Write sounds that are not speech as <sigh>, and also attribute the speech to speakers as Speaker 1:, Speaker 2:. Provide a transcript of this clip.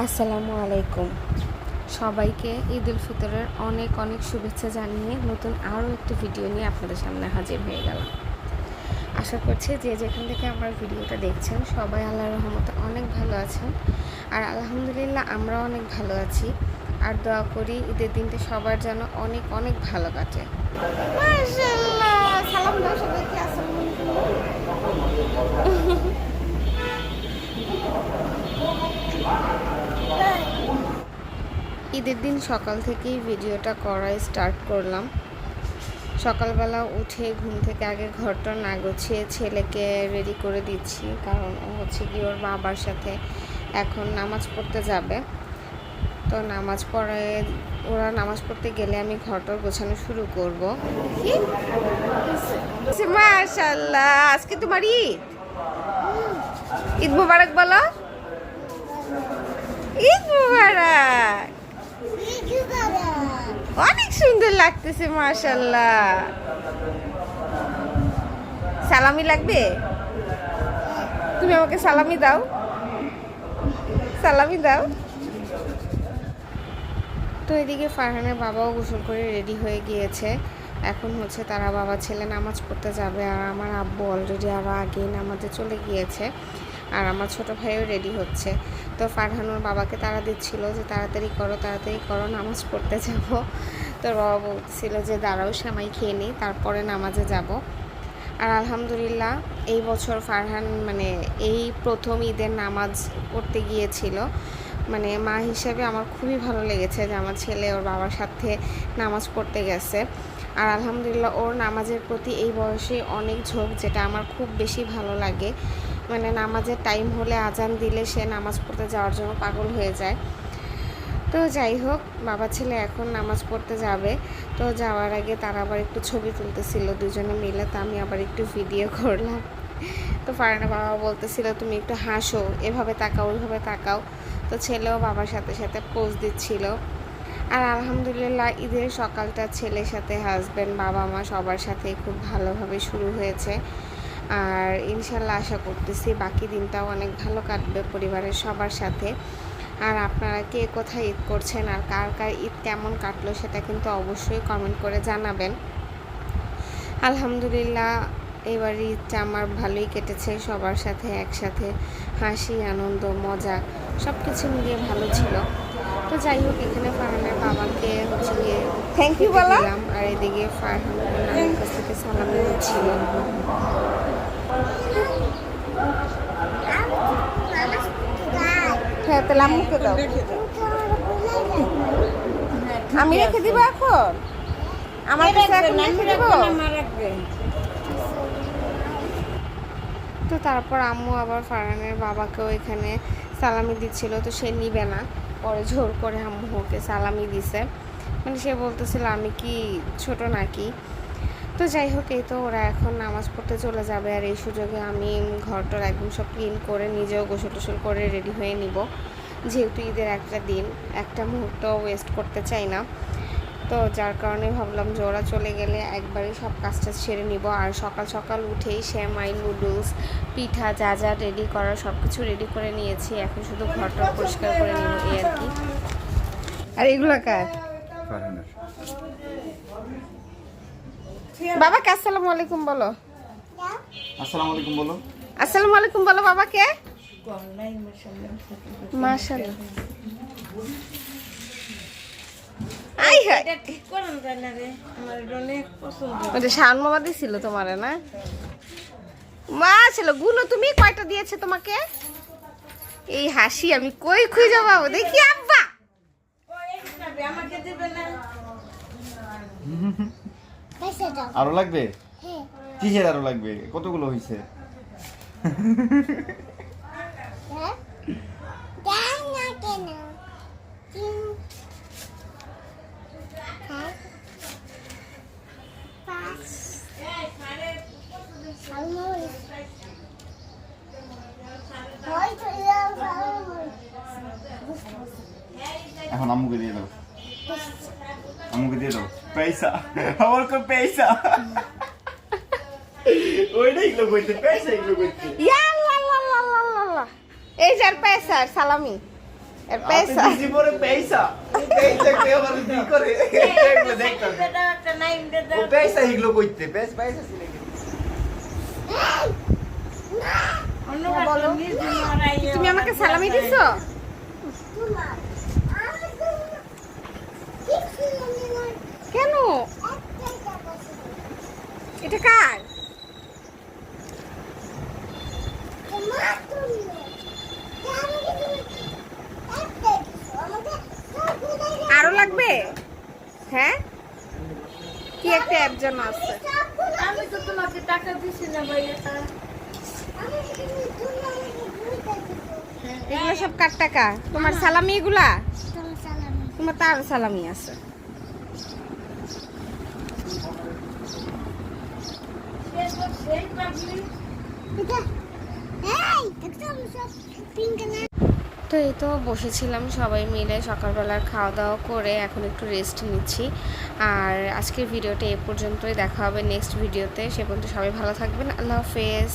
Speaker 1: আসসালামু আলাইকুম। সবাইকে ঈদ উল ফিতরের অনেক অনেক শুভেচ্ছা জানিয়ে নতুন আরও একটি ভিডিও নিয়ে আপনাদের সামনে হাজির হয়ে গেলাম। আশা করছি যে যেখান থেকে আমার ভিডিওটা দেখছেন, সবাই আল্লাহ রহমতে অনেক ভালো আছেন। আর আলহামদুলিল্লাহ আমরাও অনেক ভালো আছি। আর দোয়া করি ঈদের দিনটা সবার যেন অনেক অনেক ভালো কাটে। ঈদের দিন সকাল থেকেই ভিডিওটা করা স্টার্ট করলাম। সকালবেলা উঠে ঘুম থেকে আগে ঘরটা না গুছিয়ে ছেলেকে রেডি করে দিচ্ছি, কারণ ও হচ্ছে কি ওর বাবার সাথে এখন নামাজ পড়তে যাবে। তো নামাজ পড়ে, ওরা নামাজ পড়তে গেলে আমি ঘরটার গোছানো শুরু করব। মাশাল্লাহ আজকে তোমার ঈদ? ঈদ মুবারক বলো। ঈদ মুবারক। অনেক সুন্দর লাগতেছে মাশাল্লাহ সালামি লাগবে? তুমি আমাকে সালামি দাও। সালামি দাও। তো এদিকে ফারহানের বাবাও গোসল করে রেডি হয়ে গিয়েছে। এখন হচ্ছে তারা বাবা ছেলে নামাজ পড়তে যাবে আর আমার আব্বু অলরেডি আরও আগেই নামাজে চলে গিয়েছে। আর আমার ছোট ভাইও রেডি হচ্ছে। তো ফারহানুর বাবাকে তারা দিচ্ছিল যে, তাড়াতাড়ি করো তাড়াতাড়ি করো, নামাজ পড়তে যাব। তো বাবা বলছিল যে, দাঁড়াও, সেমাই খেয়ে নিই, তারপরে নামাজে যাব। আর আলহামদুলিল্লাহ, এই বছর ফারহান মানে এই প্রথম ঈদের নামাজ পড়তে গিয়েছিল। মানে মা হিসেবে আমার খুবই ভালো লেগেছে যে, আমার ছেলে ওর বাবার সাথে নামাজ পড়তে গেছে। আর আলহামদুলিল্লাহ, ওর নামাজের প্রতি এই বয়সে অনেক ঝোঁক, যেটা আমার খুব বেশি ভালো লাগে। মানে নামাজের টাইম হলে আজান দিলে সে নামাজ পড়তে যাওয়ার জন্য পাগল হয়ে যায়। তো যাই হোক, বাবা ছেলে এখন নামাজ পড়তে যাবে। তো যাওয়ার আগে তারা আবার একটু ছবি তুলতেছিল, দুজনে মিলে, তো আমি আবার একটু ভিডিও করলাম। তো ফারানা বাবা বলতেছিল, তুমি একটু হাসো, এভাবে তাকাও, ওইভাবে তাকাও। তো ছেলেও বাবার সাথে সাথে পোজ দিচ্ছিল। আর আলহামদুলিল্লাহ, ঈদের সকালটা ছেলের সাথে হাজব্যান্ড বাবা মা সবার সাথে খুব ভালোভাবে শুরু হয়েছে। আর ইনশাল্লাহ আশা করতেছি বাকি দিনটাও অনেক ভালো কাটবে পরিবারের সবার সাথে। আর আপনারা কে কোথায় ঈদ করছেন আর কার কার ঈদ কেমন কাটলো সেটা কিন্তু অবশ্যই কমেন্ট করে জানাবেন। আলহামদুলিল্লাহ এবার ঈদটা আমার ভালোই কেটেছে সবার সাথে একসাথে হাসি আনন্দ মজা সব কিছু মিলিয়ে ভালো ছিল। তো যাই হোক এখানে ফারহানের বাবাকে হচ্ছে গিয়ে
Speaker 2: থ্যাংক ইউ বলো
Speaker 1: দিলাম। আর এদিকে ফারহান কাছ থেকে সালামি নিচ্ছিল।
Speaker 2: হ্যাঁ তাহলে আম্মুকে দাও। আমি রেখে দিব এখন? আমার কাছে এখন রেখে দিব?
Speaker 1: তো তারপর আম্মু আবার ফারহানের বাবাকেও এখানে সালামি দিচ্ছিল তো সে নিবে না। পরে জোর করে আম্মু ওকে সালামি দিছে। মানে সে বলতেছিল আমি কি ছোট নাকি? তো যাই হোক এই তো ওরা এখন নামাজ পড়তে চলে যাবে আর এই সুযোগে আমি ঘরটার একদম সব ক্লিন করে নিজেও গোসল টোসল করে রেডি হয়ে নিব। যেহেতু ঈদের একটা দিন একটা মুহূর্ত ওয়েস্ট করতে চাই না। তো যার কারণে ভাবলাম যে ওরা চলে গেলে একবারই সব কাজটা সেরে নিব আর সকাল সকাল উঠেই শ্যামাই নুডলস পিঠা যা যা রেডি করা সব কিছু রেডি করে নিয়েছি। এখন শুধু ঘরটা পরিষ্কার করে নিব এই আর কি।
Speaker 2: আর এগুলো কার? বাবাকে আসসালামু আলাইকুম বলো।
Speaker 3: আসসালামু আলাইকুম বলো।
Speaker 2: আসসালামু আলাইকুম বলো বাবাকে মাশাআল্লাহ। আই হাই ওটা শান মামা দিছিল তোমারে না? মা ছিলগুলো তুমি কয়টা দিয়েছে তোমাকে? এই হাসি আমি কই খুঁজে পাবো? দেখি আব্বা। <laughs>
Speaker 3: আরও লাগবে? কিসের আরও লাগবে? কতগুলো হয়েছে এখন আম্মুকে দিয়ে দাও আম্মুকে দিয়ে দাও পয়সা আমার কো পয়সা ওইটাই এগুলো কইতে পয়সা এগুলো কইতে
Speaker 2: ইয়া লা লা লা লা লা লা। এই যার পয়সার সালামি এর পয়সা
Speaker 3: জীবনে পয়সা পয়সা কে আবার কি করে এগুলো দেখতে ও পয়সা এগুলো কইতে পয়সা পয়সা ছিল?
Speaker 2: তুমি আমাকে সালামি দিছো কেন? এটা কার? আরও লাগবে? হ্যাঁ? কি একটা অ্যাপ যেন আছে।
Speaker 4: আমি তো তোমাকে টাকা দিছি না ভাইয়া
Speaker 2: এগুলো সব কার টাকা? তোমার সালামি এগুলা? তোমার তো আরও সালামি আছে।
Speaker 1: তো এই তো বসেছিলাম সবাই মিলে সকালবেলা খাওয়া দাওয়া করে, এখন একটু রেস্ট নিচ্ছি। আর আজকের ভিডিওটা এ পর্যন্তই, দেখা হবে নেক্সট ভিডিওতে সে পর্যন্ত সবাই ভালো থাকবেন। আল্লাহ হাফেজ।